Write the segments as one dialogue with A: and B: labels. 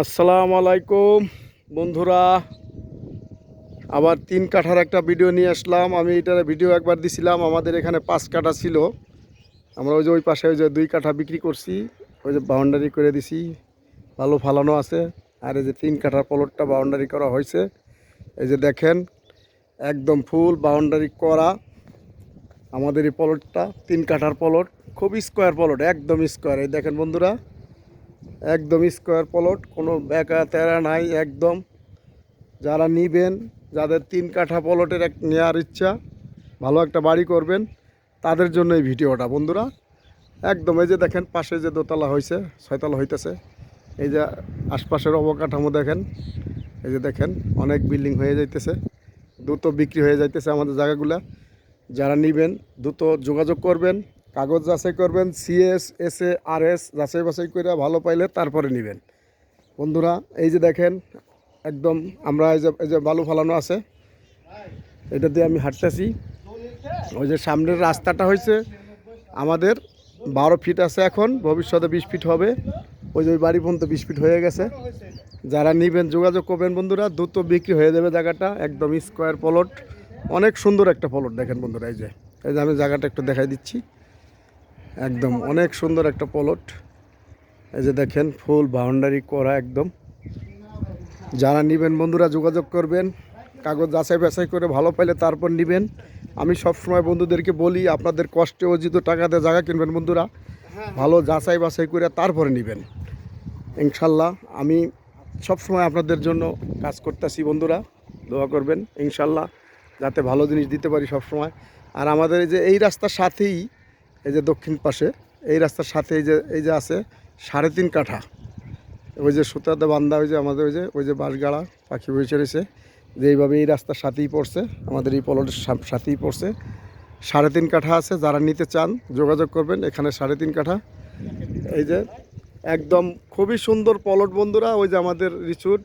A: আসসালামু আলাইকুম। বন্ধুরা, আবার তিন কাঠার একটা ভিডিও নিয়ে আসলাম। আমি এটার ভিডিও একবার দিছিলাম, আমাদের এখানে পাঁচ কাঠা ছিল। আমরা ওই যে ওই পাশে ওই যে দুই কাঠা বিক্রি করছি, ওই যে বাউন্ডারি করে দিছি। ভালো ফালানো আছে। আর এই যে তিন কাঠার পলটটা বাউন্ডারি করা হয়েছে। এই যে দেখেন, একদম ফুল বাউন্ডারি করা আমাদের এই পলটটা তিন কাঠার পলট খুব স্কোয়ার পলট একদম স্কোয়ার এই দেখেন বন্ধুরা একদম স্কোয়ার প্লট, কোনো বেকা তেরা নাই, একদম। যারা নিবেন, যাদের তিন কাঠা প্লটের এক নেওয়ার ইচ্ছা, ভালো একটা বাড়ি করবেন, তাদের জন্য এই ভিডিওটা। বন্ধুরা, একদম এই যে দেখেন, পাশে যে দোতলা হয়েছে ছয়তলা হইতেছে, এই যে আশপাশের অবকাঠামো দেখেন, এই যে দেখেন, অনেক বিল্ডিং হয়ে যাইতেছে, দ্রুত বিক্রি হয়ে যাইতেছে আমাদের জায়গাগুলা। যারা নিবেন, দ্রুত যোগাযোগ করবেন কাগজ যাচাই করবেন CS S A R S যাচাই বাছাই করে ভালো পাইলে তারপরে নেবেন। বন্ধুরা, এই যে দেখেন, একদম আমরা এই যে এই যে বালু ফালানো আছে, এটা দিয়ে আমি হাঁটতেছি। ওই যে সামনের রাস্তাটা হয়েছে আমাদের, বারো ফিট আছে এখন, ভবিষ্যতে বিশ ফিট হবে। ওই যে ওই বাড়ি পর্যন্ত বিশ ফিট হয়ে গেছে। যারা নিবেন, যোগাযোগ করবেন বন্ধুরা, দ্রুত বিক্রি হয়ে যাবে জায়গাটা, একদম স্কোয়ার প্লট অনেক সুন্দর একটা প্লট দেখেন বন্ধুরা, এই যে এই যে আমি জায়গাটা একটু দেখাই দিচ্ছি। একদম অনেক সুন্দর একটা প্লট। এই যে দেখেন, ফুল বাউন্ডারি করা একদম। যারা নেবেন বন্ধুরা যোগাযোগ করবেন, কাগজ যাচাই বাছাই করে ভালো পাইলে তারপর নেবেন। আমি সবসময় বন্ধুদেরকে বলি, আপনাদের কষ্টে অর্জিত টাকাতে জায়গা কিনবেন বন্ধুরা। ভালো যাচাই বাছাই করে তারপরে নেবেন। ইনশাল্লাহ আমি সবসময় আপনাদের জন্য কাজ করতেছি বন্ধুরা। দোয়া করবেন, ইনশাল্লাহ যাতে ভালো জিনিস দিতে পারি সবসময়। আর আমাদের যে, এই রাস্তার সাথেই এই যে দক্ষিণ পাশে, এই রাস্তার সাথে এই যে এই যে আছে সাড়ে তিন কাঠা। ওই যে সুতাতে বান্ধা ওই যে আমাদের ওই যে ওই যে বাঁশগাড়া, পাখি বসে রয়েছে। যে এইভাবে এই রাস্তার সাথেই পড়ছে, আমাদের এই পলটের সাথেই পড়ছে। সাড়ে তিন কাঠা আছে, যারা নিতে চান, যোগাযোগ করবেন, এখানে সাড়ে তিন কাঠা। এই যে একদম খুবই সুন্দর পলট বন্ধুরা, ওই যে আমাদের রিচুট।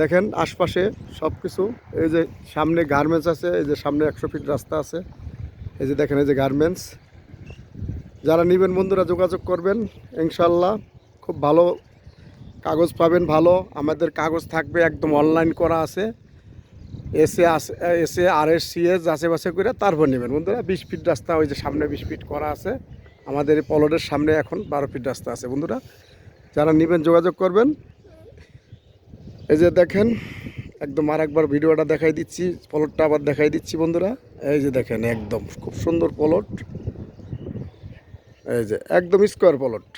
A: দেখেন আশপাশে সব কিছু এই যে সামনে গার্মেন্টস আছে, এই যে সামনে একশো ফিট রাস্তা আছে। এই যে দেখেন, এই যে গার্মেন্টস। যারা নেবেন বন্ধুরা যোগাযোগ করবেন, ইনশাল্লাহ। খুব ভালো কাগজ পাবেন, ভালো। আমাদের কাগজ থাকবে একদম অনলাইন করা আছে। এসে আসে এসে আর এস সি এস বাছাই করে তারপর নেবেন। বন্ধুরা, বিশ ফিট রাস্তা, ওই যে সামনে বিশ ফিট করা আছে। আমাদের এই পলটের সামনে এখন বারো ফিট রাস্তা আছে, বন্ধুরা। যারা নেবেন, যোগাযোগ করবেন। এই যে দেখেন, একদম আর একবার ভিডিওটা দেখাই দিচ্ছি, পলটটা আবার দেখাই দিচ্ছি, বন্ধুরা। এই যে দেখেন, একদম খুব সুন্দর পলট। এই যে, একদম স্কোয়ার পলট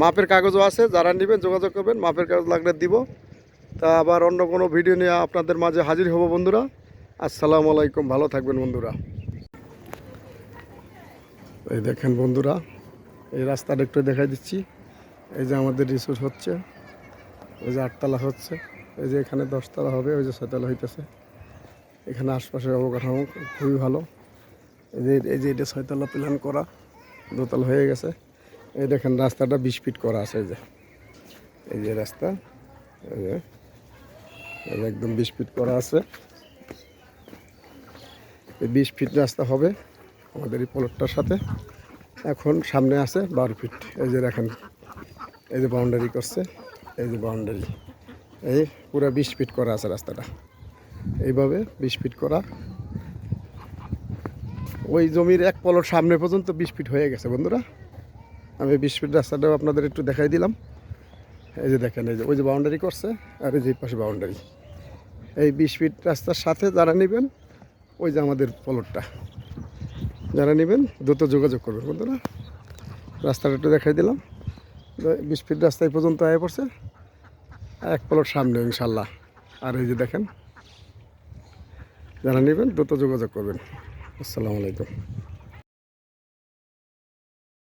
A: মাপের কাগজও আছে, যারা নেবেন যোগাযোগ করবেন, মাপের কাগজ লাগলে দিব। তা আবার অন্য কোনো ভিডিও নিয়ে আপনাদের মাঝে হাজির হব বন্ধুরা। আসসালামু আলাইকুম, ভালো থাকবেন বন্ধুরা। এই দেখেন বন্ধুরা, এই রাস্তাটা একটু দেখাই দিচ্ছি। এই যে আমাদের রিসোর্স হচ্ছে ওই যে আটতলা হচ্ছে, এই যে এখানে দশতলা হবে, ওই যে ছয়তলা হইতেছে। এখানে আশপাশের অবকাঠামো খুবই ভালো। এই যে এই যে এটা ছয়তলা প্ল্যান করা। দোতলা হয়ে গেছে। এই দেখেন রাস্তাটা বিশ ফিট করা আছে, এই যে। এই যে রাস্তা, এই যে। একদম বিশ ফিট করা আছে। এই বিশ ফিট রাস্তা হবে আমাদের এই পলটটার সাথে। এখন সামনে আছে বারো ফিট। এই যে দেখেন, এই যে বাউন্ডারি করছে, এই যে বাউন্ডারি এই পুরো বিশ ফিট করা আছে রাস্তাটা। এইভাবে বিশ ফিট করা ওই জমির এক পলট সামনে পর্যন্ত বিশ ফিট হয়ে গেছে, বন্ধুরা। আমি বিশ ফিট রাস্তাটাও আপনাদের একটু দেখাই দিলাম। এই যে দেখেন, এই যে, ওই যে বাউন্ডারি করছে, আর এই যে পাশে বাউন্ডারি এই বিশ ফিট রাস্তার সাথে যারা নেবেন, ওই যে আমাদের পলটটা যারা নেবেন, দ্রুত যোগাযোগ করবেন, বন্ধুরা। রাস্তাটা একটু দেখাই দিলাম। বিশ ফিট রাস্তায় পর্যন্ত আয় পড়ছে এক পলট সামনে, ইনশাল্লাহ। আর এই যে দেখেন, যারা নেবেন, দ্রুত যোগাযোগ করবেন। আসসালামু আলাইকুম।